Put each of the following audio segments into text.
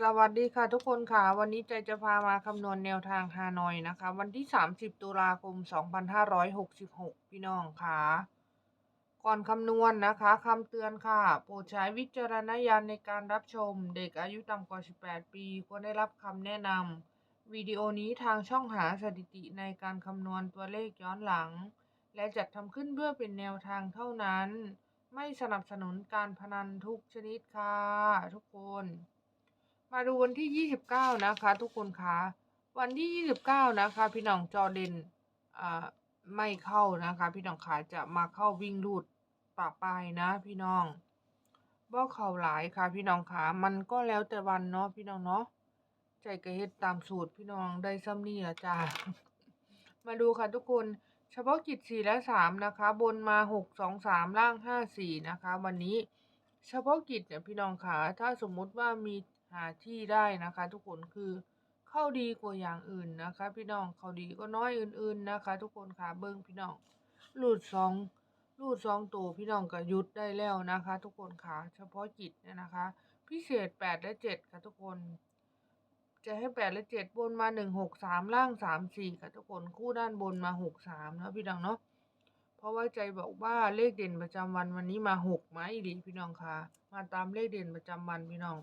สวัสดีค่ะทุกคนค่ะ วันนี้ใจจะพามาคำนวณแนวทางฮานอยนะคะ วันที่ 30 ตุลาคม 2566 พี่น้องค่ะ ก่อนคำนวณนะคะคำเตือนค่ะ โปรดใช้วิจารณญาณในการรับชม เด็กอายุต่ำกว่า 18 ปีควรได้รับคำแนะนำวิดีโอนี้ทางช่องหาสถิติในการคำนวณตัวเลขย้อนหลัง และจัดทำขึ้นเพื่อเป็นแนวทางเท่านั้น ไม่สนับสนุนการพนันทุกชนิดค่ะ ทุกคน มาดูวันที่ 29 นะคะ ทุกคนคะวันที่ 29 นะคะ พี่น้องจอเดนอ่าไม่เข้านะคะ พี่น้องขาจะมาเข้าวิ่งรูดป่าปายนะพี่น้องบ่เข้าหลายค่ะ พี่น้องขามันก็แล้วแต่วันเนาะพี่น้องเนาะใจกระเฮ็ดตามสูตรพี่น้องได้ซ้ำนี่ละจ้ามาดูค่ะทุกคนเฉพาะกิจสี่และสามนะคะ บนมาหกสองสามล่างห้าสี่นะคะ วันนี้เฉพาะกิจเนี่ยพี่น้องขาถ้าสมมุติว่ามี หาที่ได้นะคะ ทุกคนคือเข้าดีกว่าอย่างอื่นนะคะ พี่น้องเข้าดีก็น้อยอื่น ๆนะคะ ทุกคนค่ะเบิ้งพี่น้องรูดสองรูดสองตัวพี่น้องก็ยุดได้แล้วนะคะ ทุกคนค่ะเฉพาะกิจเนี่ยนะคะ พิเศษแปดและเจ็ดค่ะทุกคน จะให้แปดและเจ็ดบนมาหนึ่งหกสามล่างสามสี่ค่ะทุกคนคู่ด้านบนมาหกสามเนาะพี่น้องเนาะเพราะว่าใจบอกว่าเลขเด่นประจำวันวันนี้มาหกไหมดีพี่น้องคะมาตามเลขเด่นประจำวันพี่น้อง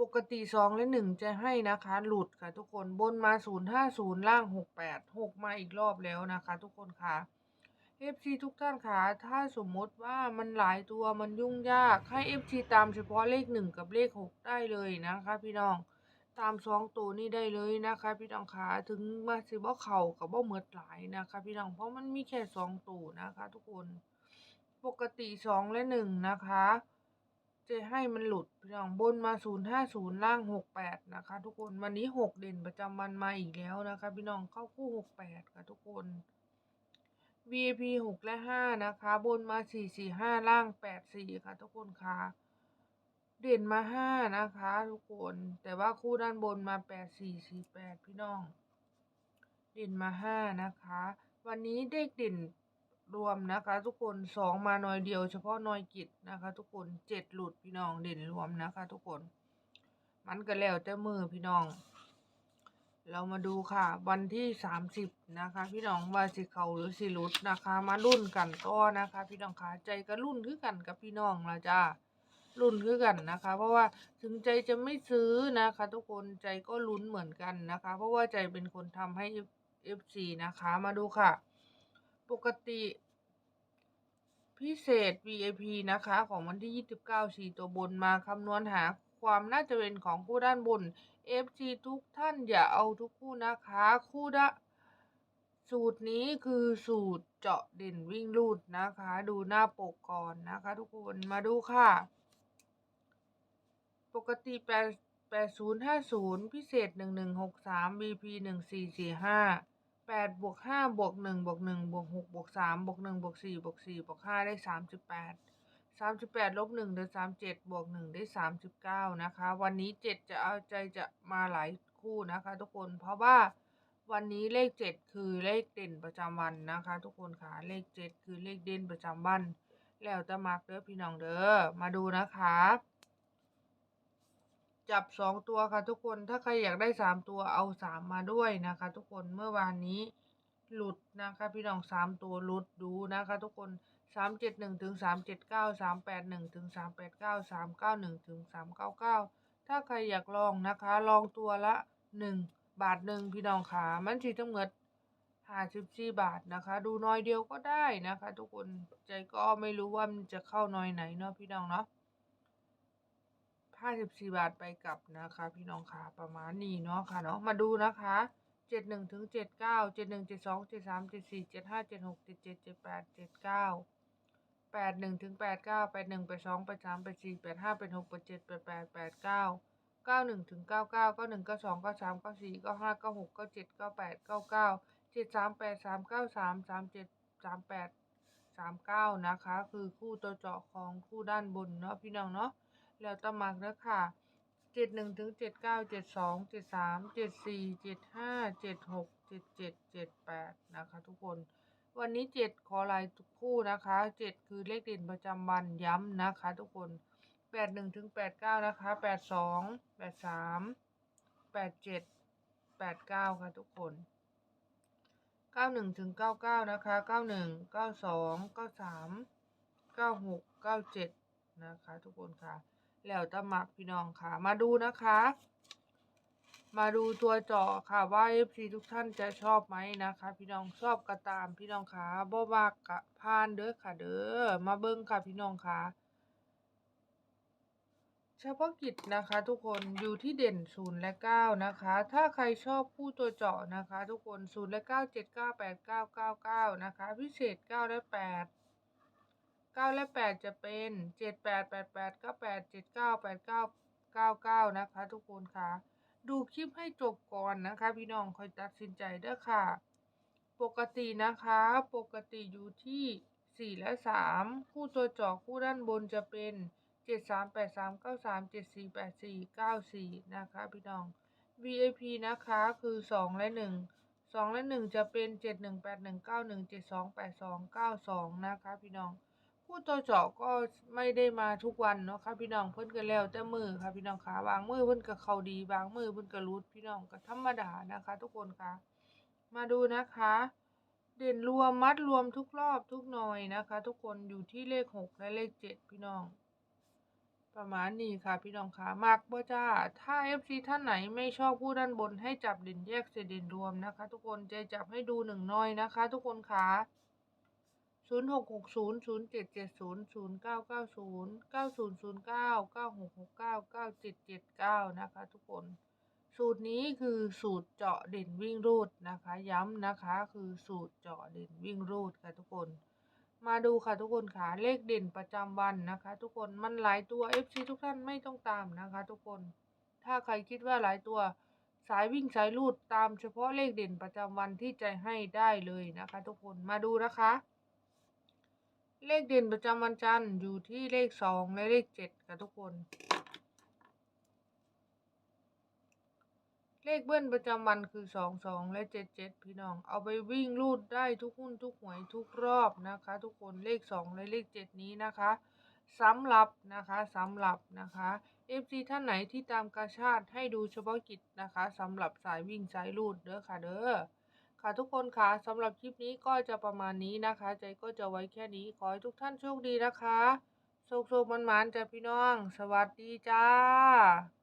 ปกติสองและหนึ่งจะให้นะคะ หลุดค่ะ ทุกคนบนมาศูนย์ห้าศูนย์ล่างหกแปดหกมาอีกรอบแล้วนะคะ ทุกคนค่ะเอฟซีทุกท่านค่ะ ถ้าสมมติว่ามันหลายตัวมันยุ่งยากให้เอฟซีตามเฉพาะเลขหนึ่งกับเลขหกได้เลยนะคะ พี่น้องตามสองตัวนี้ได้เลยนะคะ พี่น้องคะถึงมาสิบ่เข่ากับบ่เมือดหลายนะคะ พี่น้องเพราะมันมีแค่สองตัวนะคะ ทุกคน ปกติสองและหนึ่งนะคะ จะให้มันหลุดพี่น้องบนมาศูนย์ห้าศูนย์ล่างหกแปดนะคะ ทุกคนวันนี้หกเด่นประจำวันมาอีกแล้วนะคะ พี่น้องเข้าคู่หกแปดค่ะทุกคน VIP หกและห้านะคะ บนมาสี่สี่ห้าล่างแปดสี่ค่ะ ทุกคนค่ะเด่นมาห้านะคะ ทุกคน แต่ว่าคู่ด้านบนมาแปดสี่สี่แปดพี่น้อง เด่นมาห้านะคะ วันนี้เด็กเด่น รวมนะคะทุกคนสองมาหน่อยเดียวเฉพาะหน่อยกิจนะคะ ทุกคนเจ็ดหลุดพี่น้องเด่นรวมนะคะ ทุกคน มันก็แล้วแต่มือพี่น้อง เรามาดูค่ะ วันที่สามสิบนะคะ พี่น้องว่าสิเขาหรือสิลุดนะคะ มารุ่นกันต่อนะคะ พี่น้องคะใจก็รุ่นคือกันกับพี่น้องละจ้ารุ่นคือกันนะคะ เพราะว่าถึงใจจะไม่ซื้อนะคะ ทุกคนใจก็ลุ้นเหมือนกันนะคะ เพราะว่าใจเป็นคนทำให้ FC นะคะมาดูค่ะ ปกติพิเศษ VIP นะคะ ของวันที่ 29สี่ตัวบนมาคำนวณหาความน่าจะเป็นของคู่ด้านบน FC ทุกท่านอย่าเอาทุกคู่นะคะ คู่ดะสูตรนี้คือสูตรเจาะเด่นวิ่งรูดนะคะ ดูหน้าปกก่อนนะคะ ทุกคนมาดูค่ะ ปกติ8 8050 พิเศษ 1163 BP 1445 8บวก5บวก1บวก1บวก6บวก3บวก1บวก4บวก4บวก5ได้38 38ลบ1ได้37บวก1ได้39นะคะ วันนี้7จะเอาใจจะมาหลายคู่นะคะ ทุกคนเพราะว่าวันนี้เลข7คือเลขเด่นประจำวันนะคะ ทุกคนค่ะเลข7คือเลขเด่นประจำวัน แล้วแต่มักเด้อพี่น้องเด้อมาดูนะคะ จับสองตัวค่ะทุกคน ถ้าใครอยากได้สามตัวเอาสามมาด้วยนะคะ ทุกคน เมื่อวานนี้หลุดนะคะพี่น้องสามตัวหลุดดูนะคะ ทุกคนสามเจ็ดหนึ่งถึงสามเจ็ดเก้าสามแปดหนึ่งถึงสามแปดเก้าสามเก้าหนึ่งถึงสามเก้าเก้าถ้าใครอยากลองนะคะ ลองตัวละหนึ่งบาทหนึ่งพี่น้องขามันสีทั้งหมดห้าสิบสี่บาทนะคะ ดูน้อยเดียวก็ได้นะคะ ทุกคนใจก็ไม่รู้ว่ามันจะเข้าน้อยไหนเนาะพี่น้องเนาะ ห้าสิบสี่บาทไปกลับนะคะ พี่น้องค่ะประมาณนี้เนาะค่ะเนาะมาดูนะคะเจ็ดหนึ่งถึงเจ็ดเก้าเจ็ดหนึ่งเจ็ดสองเจ็ดสามเจ็ดสี่เจ็ดห้าเจ็ดหกเจ็ดเจ็ดเจ็ดแปดเจ็ดเก้าแปดหนึ่งถึงแปดเก้าแปดหนึ่งแปดสองแปดสามแปดสี่แปดห้าแปดหกแปดเจ็ดแปดแปดแปดเก้าเก้าหนึ่งถึงเก้าเก้าเก้าหนึ่งเก้าสองเก้าสามเก้าสี่เก้าห้าเก้าหกเก้าเจ็ดเก้าแปดเก้าเก้าเจ็ดสามแปดสามเก้าสามสามเจ็ดสามแปดสามเก้านะคะ คือคู่ตัวเจาะของคู่ด้านบนเนาะพี่น้องเนาะ แล้วตะมักนะค่ะเจ็ดหนึ่งถึงเจ็ดเก้าเจ็ดสองเจ็ดสามเจ็ดสี่เจ็ดห้าเจ็ดหกเจ็ดเจ็ดเจ็ดแปดนะคะ ทุกคน วันนี้เจ็ดขอลายทุกคู่นะคะเจ็ดคือเลขเด่นประจำวันย้ำนะคะ ทุกคนแปดหนึ่งถึงแปดเก้านะคะแปดสองแปดสามแปดเจ็ดแปดเก้าค่ะทุกคนเก้าหนึ่งถึงเก้าเก้านะคะเก้าหนึ่งเก้าสองเก้าสามเก้าหกเก้าเจ็ดนะคะ ทุกคนค่ะ แล้วแตะมักพี่น้องค่ะ มาดูนะคะ มาดูตัวเจาะค่ะว่า FC ทุกท่านจะชอบไหมนะคะ พี่น้องชอบก็ตามพี่น้องค่ะบ่มากกะพานเด้อค่ะเด้อมาเบิ่งค่ะพี่น้องค่ะเฉพาะกิจนะคะ ทุกคนอยู่ที่เด่นศูนย์และเก้านะคะ ถ้าใครชอบคู่ตัวเจาะนะคะ ทุกคนศูนย์และเก้าเจ็ดเก้าแปดเก้าเก้าเก้านะคะ พิเศษเก้าและแปด ก้าและแปดจะเป็นเจ็ดแปดแปดแปดเก้าแปดเจ็ดเก้าแปดเก้าเก้าเก้านะคะ ทุกคนค่ะ ดูคลิปให้จบก่อนนะคะ พี่น้องคอยตัดสินใจเด้อค่ะ ปกตินะคะ ปกติอยู่ที่4และ3คู่ตัวจาะคู่ด้านบนจะเป็น7 3 8 3 9 3 7 4 8 4 9 4นะคะ พี่น้อง VIP นะคะคือ2และ1 2และ1จะเป็น7 1 8 1 9 1 7 2 8 2 9 2นะคะ พี่น้อง คู่ตัวเจาะก็ไม่ได้มาทุกวันเนาะค่ะพี่น้องเพิ่นก็แล้วแต่มือค่ะพี่น้องค่ะบางมือเพิ่นก็เข้าดีบางมือเพิ่นก็รุดพี่น้องก็ธรรมดานะคะ ทุกคนค่ะ มาดูนะคะ เด่นรวมมัดรวมทุกรอบทุกหน่อยนะคะ ทุกคนอยู่ที่เลขหกและเลขเจ็ดพี่น้อง ประมาณนี้ค่ะพี่น้องค่ะมากบ่จ้าถ้า FC ท่านไหนไม่ชอบผู้ด้านบนให้จับเด่นแยกเสเด่นรวมนะคะ ทุกคนจะจับให้ดูหนึ่งหน่อยนะคะ ทุกคนค่ะ ศูนย์หกหกศูนย์ศูนย์เจ็ดเจ็ดศูนย์ศูนย์เก้าเก้าศูนย์เก้าศูนย์ศูนย์เก้าเก้าหกหกเก้าเก้าเจ็ดเจ็ดเก้านะคะทุกคน สูตรนี้คือสูตรเจาะเด่นวิ่งรูดนะคะ ย้ำนะคะคือสูตรเจาะเด่นวิ่งรูดค่ะทุกคน มาดูค่ะทุกคนค่ะเลขเด่นประจำวันนะคะ ทุกคนมันหลายตัว FC ทุกท่านไม่ต้องตามนะคะ ทุกคน ถ้าใครคิดว่าหลายตัวสายวิ่งสายรูดตามเฉพาะเลขเด่นประจำวันที่ใจให้ได้เลยนะคะ ทุกคนมาดูนะคะ เลขเด่นประจำวันจันทร์อยู่ที่เลขสองและเลขเจ็ดค่ะทุกคน เลขเบิ้ลประจำวันคือสองสองและเจ็ดเจ็ดพี่น้อง เอาไปวิ่งรูดได้ทุกหุ้นทุกหวยทุกรอบนะคะ ทุกคนเลขสองและเลขเจ็ดนี้นะคะสำหรับนะคะสำหรับนะคะ FC ท่านไหนที่ตามกาชาติให้ดูเฉพาะกิจนะคะสำหรับสายวิ่งสายรูดเด้อค่ะเด้อ ค่ะทุกคนค่ะสำหรับคลิปนี้ก็จะประมาณนี้นะคะ ใจก็จะไว้แค่นี้ขอให้ทุกท่านโชคดีนะคะโชคโชคมันๆจ้ะพี่น้อง สวัสดีจ้า